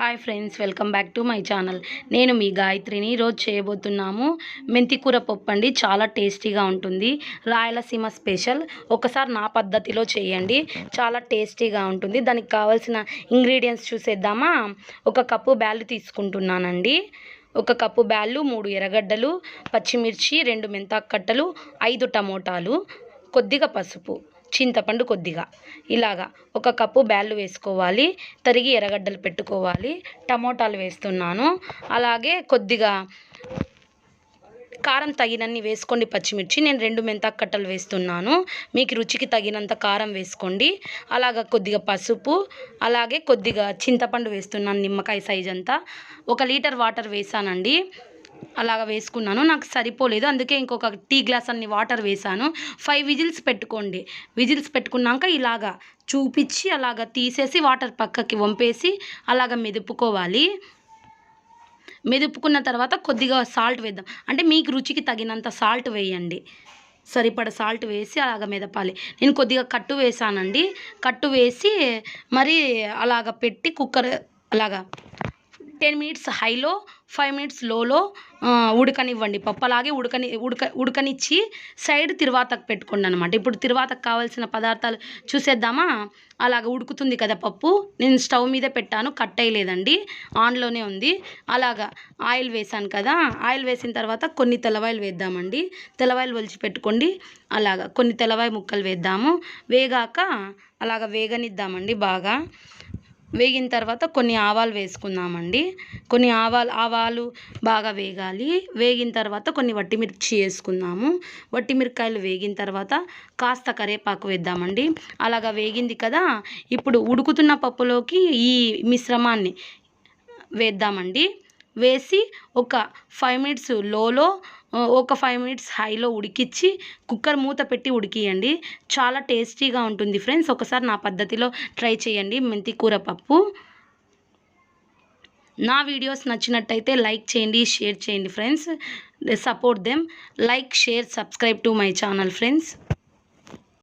Hi friends welcome back to my channel. నేను మీ గాయత్రిని ఈరోజు చేయబోతున్నాము. మెంతికూర పప్పు అండి చాలా టేస్టీగా ఉంటుంది. రాయలసీమ స్పెషల్. ఒకసారి నా పద్ధతిలో చేయండి. చాలా టేస్టీగా ఉంటుంది. దానికి కావాల్సిన ఇంగ్రీడియంట్స్ చూసేద్దామా? ఒక కప్పు బ్యాళ్ళు తీసుకుంటున్నానండి. ఒక కప్పు బ్యాళ్ళు మూడు ఎర్రగడ్డలు పచ్చిమిర్చి రెండు మెంతాకట్టలు ఐదు టమోటాలు కొద్దిగా పసుపు. చింతపండు కొద్దిగా. ఇలాగా ఒక కప్పు బ్యాళ్ళు వేసుకోవాలి. తరిగి ఎర్రగడ్డలు పెట్టుకోవాలి. టమోటాలు వేస్తున్నాను. అలాగే కొద్దిగా కారం తగినన్ని వేసుకోండి పచ్చిమిర్చి. నేను రెండు మెంతాకు కట్టలు వేస్తున్నాను. మీకు రుచికి తగినంత కారం వేసుకోండి. అలాగ కొద్దిగా పసుపు అలాగే కొద్దిగా చింతపండు వేస్తున్నాను నిమ్మకాయ సైజ్ అంతా ఒక లీటర్ వాటర్ వేసానండి. అలాగ వేసుకున్నాను. నాకు సరిపోలేదు. అందుకే ఇంకొక టీ గ్లాస్ అన్ని వాటర్ వేసాను ఫైవ్ విజిల్స్ పెట్టుకోండి. విజిల్స్ పెట్టుకున్నాక ఇలాగా చూపించి అలాగ తీసేసి వాటర్ పక్కకి వంపేసి అలాగ మెదుపుకోవాలి. మెదుపుకున్న తర్వాత కొద్దిగా సాల్ట్ వేద్దాం. అంటే మీకు రుచికి తగినంత సాల్ట్ వేయండి. సరిపడ సాల్ట్ వేసి అలాగ మెదపాలి. నేను కొద్దిగా కట్టు వేసానండి కట్టు వేసి మరి అలాగ పెట్టి కుక్కర్ అలాగా టెన్ మినిట్స్ హైలో ఫైవ్ మినిట్స్ లోలో ఉడకనివ్వండి. పప్పు అలాగే ఉడకని ఉడక ఉడకనిచ్చి సైడ్ తిరువాతకు పెట్టుకోండి అనమాట ఇప్పుడు తిరువాతకు కావాల్సిన పదార్థాలు చూసేద్దామా? అలాగ ఉడుకుతుంది కదా పప్పు. నేను స్టవ్ మీద పెట్టాను కట్ అయ్యలేదండి. ఆన్లోనే ఉంది. అలాగా ఆయిల్ వేసాను కదా ఆయిల్ వేసిన తర్వాత కొన్ని తెల్లవాయిలు వేద్దామండి. తెల్లవాయిలు ఒలిచి పెట్టుకోండి. అలాగా కొన్ని తెల్లవాయి ముక్కలు వేద్దాము. వేగాక అలాగ వేగనిద్దామండి బాగా. వేగిన తర్వాత కొన్ని ఆవాలు వేసుకుందామండి. కొన్ని ఆవాలు ఆవాలు బాగా వేగాలి. వేగిన తర్వాత కొన్ని వట్టిమిర్చి వేసుకుందాము. వట్టిమిరకాయలు వేగిన తర్వాత కాస్త కరేపాకు వేద్దామండి. అలాగా వేగింది కదా ఇప్పుడు ఉడుకుతున్న పప్పులోకి ఈ మిశ్రమాన్ని వేద్దామండి. వేసి ఒక ఫైవ్ మినిట్స్ లోలో ఒక ఫైవ్ మినిట్స్ హైలో ఉడికిచ్చి కుక్కర్ మూత పెట్టి ఉడికియండి. చాలా టేస్టీగా ఉంటుంది ఫ్రెండ్స్ ఒకసారి నా పద్ధతిలో ట్రై చేయండి. మెంతి కూర పప్పు. నా వీడియోస్ నచ్చినట్టయితే లైక్ చేయండి షేర్ చేయండి friends support them like share subscribe to my channel friends